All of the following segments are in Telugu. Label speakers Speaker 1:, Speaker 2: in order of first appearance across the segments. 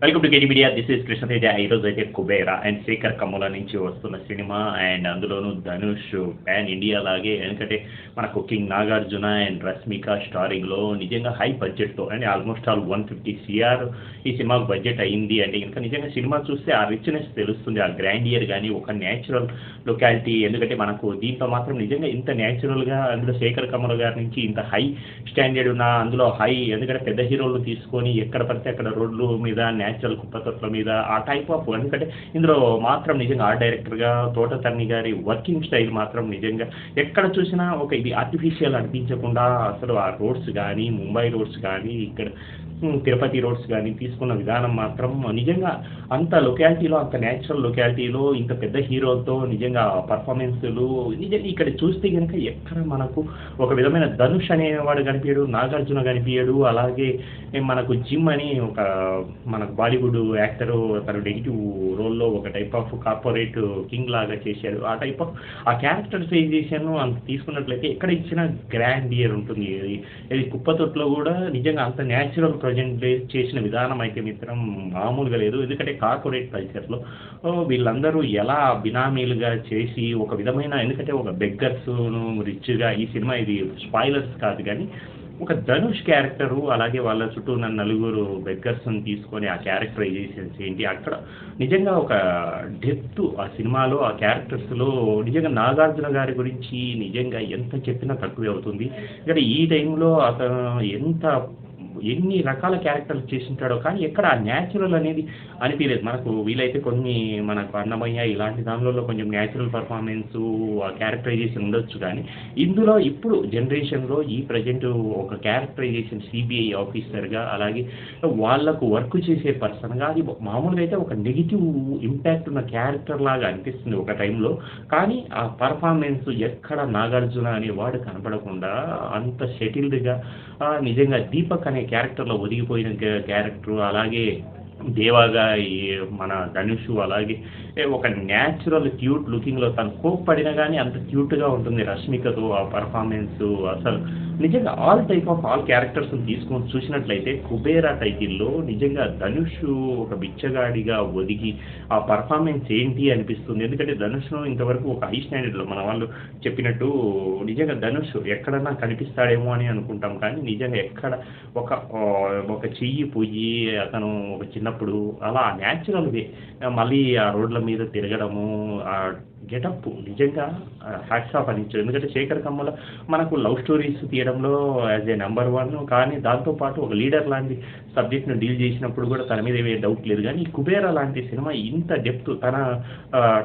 Speaker 1: Welcome to KT media this is Krishnateja ఈరోజు అయితే కుబేరా అండ్ శేఖర్ కమ్ముల నుంచి వస్తున్న సినిమా అండ్ అందులోనూ ధనుష్ ప్యాన్ ఇండియా లాగే ఎందుకంటే మన కుకింగ్ నాగార్జున అండ్ రష్మిక స్టారింగ్లో నిజంగా హై బడ్జెట్తో and almost all one fifty CR ఈ సినిమాకు బడ్జెట్ అయింది అంటే ఇంకా నిజంగా సినిమా చూస్తే ఆ రిచ్నెస్ తెలుస్తుంది. ఆ గ్రాండ్ ఇయర్ కానీ ఒక న్యాచురల్ లొకాలిటీ ఎందుకంటే మనకు దీంట్లో మాత్రం నిజంగా ఇంత న్యాచురల్గా అందులో శేఖర్ కమల గారి నుంచి ఇంత హై స్టాండర్డ్ ఉన్న అందులో హై ఎందుకంటే పెద్ద హీరోలు తీసుకొని ఎక్కడ పడితే అక్కడ రోడ్లు మీద న్యాచురల్ కుప్పతొట్ల మీద ఆ టైప్ ఆఫ్ ఎందుకంటే ఇందులో మాత్రం నిజంగా ఆర్ట్ డైరెక్టర్గా తోటతర్ని గారి వర్కింగ్ స్టైల్ మాత్రం నిజంగా ఎక్కడ చూసినా ఒక ఇది ఆర్టిఫిషియల్ అనిపించకుండా అసలు ఆ రోడ్స్ కానీ ముంబై రోడ్స్ కానీ ఇక్కడ తిరుపతి రోడ్స్ కానీ తీసుకున్న విధానం మాత్రం నిజంగా అంత లొకాలిటీలో అంత న్యాచురల్ లొకాలిటీలో ఇంత పెద్ద హీరోలతో నిజంగా పర్ఫార్మెన్స్లు నిజంగా ఇక్కడ చూస్తే కనుక ఎక్కడ మనకు ఒక విధమైన ధనుష్ అనేవాడు కనిపించడు నాగార్జున కనిపించడు అలాగే మనకు జిమ్ అని ఒక మనకు బాలీవుడ్ యాక్టర్ తను నెగిటివ్ రోల్లో ఒక టైప్ ఆఫ్ కార్పొరేట్ కింగ్ లాగా చేశాడు. ఆ టైప్ ఆఫ్ ఆ క్యారెక్టరైజేషన్ అంత తీసుకున్నట్లయితే ఎక్కడ ఇచ్చిన గ్రాండ్ ఇయర్ ఉంటుంది. ఇది ఇది కుప్పతొట్లో కూడా నిజంగా అంత న్యాచురల్ ప్రజెంట్ చేసిన విధానం అయితే మిత్రం మామూలుగా లేదు. ఎందుకంటే కార్పొరేట్ కల్చర్లో వీళ్ళందరూ ఎలా బినామీలుగా చేసి ఒక విధమైన ఎందుకంటే ఒక బెగ్గర్స్ను రిచ్గా ఈ సినిమా ఇది స్పాయిలర్స్ కాదు కానీ ఒక ధనుష్ క్యారెక్టరు అలాగే వాళ్ళ చుట్టూ ఉన్న నలుగురు బెగ్గర్స్ని తీసుకొని ఆ క్యారెక్టరైజేషన్స్ ఏంటి అక్కడ నిజంగా ఒక డెప్త్ ఆ సినిమాలో ఆ క్యారెక్టర్స్లో నిజంగా నాగార్జున గారి గురించి నిజంగా ఎంత చెప్పినా తక్కువే అవుతుంది. ఇక్కడ ఈ టైంలో అతను ఎంత ఎన్ని రకాల క్యారెక్టర్లు చేసింటాడో కానీ ఎక్కడ ఆ న్యాచురల్ అనేది అనిపించలేదు మనకు వీలైతే కొన్ని మనకు అన్నమయ్య ఇలాంటి దానిలో కొంచెం న్యాచురల్ పర్ఫార్మెన్స్ ఆ క్యారెక్టరైజేషన్ ఉండొచ్చు కానీ ఇందులో ఇప్పుడు జనరేషన్లో ఈ ప్రజెంట్ ఒక క్యారెక్టరైజేషన్ సిబిఐ ఆఫీసర్గా అలాగే వాళ్ళకు వర్క్ చేసే పర్సన్గా అది మామూలుగా అయితే ఒక నెగిటివ్ ఇంపాక్ట్ ఉన్న క్యారెక్టర్ లాగా అనిపిస్తుంది ఒక టైంలో. కానీ ఆ పర్ఫార్మెన్స్ ఎక్కడ నాగార్జున అనే వాడు కనపడకుండా అంత సెటిల్డ్గా నిజంగా దీపక్ అనే క్యారెక్టర్లో ఒదిగిపోయిన క్యారెక్టర్ అలాగే దేవాగా ఈ మన ధనుష్ అలాగే ఒక న్యాచురల్ క్యూట్ లుకింగ్లో తను కోప్పడినా కానీ అంత క్యూట్గా ఉంటుంది రష్మికతో ఆ పర్ఫార్మెన్స్ అసలు నిజంగా all type of all characters తీసుకొని చూసినట్లయితే కుబేరా టైటిల్లో నిజంగా ధనుష్ ఒక బిచ్చగాడిగా ఒదిగి ఆ పర్ఫార్మెన్స్ ఏంటి అనిపిస్తుంది. ఎందుకంటే ధనుష్ను ఇంతవరకు ఒక హై స్టాండర్డ్లో మన వాళ్ళు చెప్పినట్టు నిజంగా ధనుష్ ఎక్కడన్నా కనిపిస్తాడేమో అని అనుకుంటాం. కానీ నిజంగా ఎక్కడ ఒక ఒక చెయ్యి పొయ్యి అతను ఒక చిన్నప్పుడు అలా న్యాచురల్ వే మళ్ళీ ఆ రోడ్ల మీద తిరగడము ఆ గెటప్. నిజంగా హ్యాట్స్ ఆఫ్ అనిచ్చారు ఎందుకంటే శేఖర్ కమ్మల మనకు లవ్ స్టోరీస్ తీయడంలో యాజ్ ఏ నెంబర్ వన్ కానీ దాంతోపాటు ఒక లీడర్ లాంటి సబ్జెక్ట్ను డీల్ చేసినప్పుడు కూడా తన మీద ఏమీ డౌట్ లేదు. కానీ కుబేర కుబేరా లాంటి సినిమా ఇంత డెప్త్ తన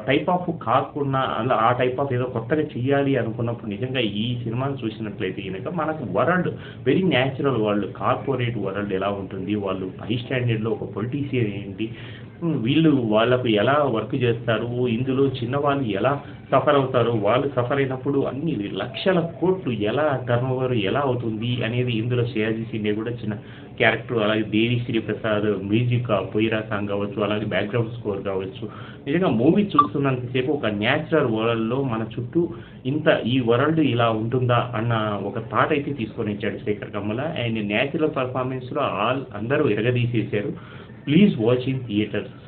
Speaker 1: టైప్ ఆఫ్ కాకుండా అలా ఆ టైప్ ఆఫ్ ఏదో కొత్తగా చేయాలి అనుకున్నప్పుడు నిజంగా ఈ సినిమాను చూసినట్లయితే కనుక మనకు world very natural world corporate world ఎలా ఉంటుంది? వాళ్ళు హై స్టాండర్డ్లో ఒక పొలిటీషియన్ ఏంటి? వీళ్ళు వాళ్ళకు ఎలా వర్క్ చేస్తారు? ఇందులో చిన్నవాళ్ళు ఎలా సఫర్ అవుతారు? వాళ్ళు సఫర్ అయినప్పుడు అన్ని లక్షల కోట్లు ఎలా టర్న్ ఓవర్ ఎలా అవుతుంది అనేది ఇందులో శ్రేయాజీ సిండే కూడా చిన్న క్యారెక్టర్ అలాగే దేవి శ్రీ ప్రసాద్ మ్యూజిక్ పొయ్యిరా సాంగ్ కావచ్చు అలాగే బ్యాక్గ్రౌండ్ స్కోర్ కావచ్చు. నిజంగా మూవీ చూస్తున్నంతసేపు ఒక న్యాచురల్ వరల్డ్లో మన చుట్టూ ఇంత ఈ వరల్డ్ ఇలా ఉంటుందా అన్న ఒక థాట్ అయితే తీసుకొని ఇచ్చాడు శేఖర్ కమ్మల అండ్ న్యాచురల్ పర్ఫార్మెన్స్లో ఆల్ అందరూ ఎరగదీసేశారు. Please watch in theatres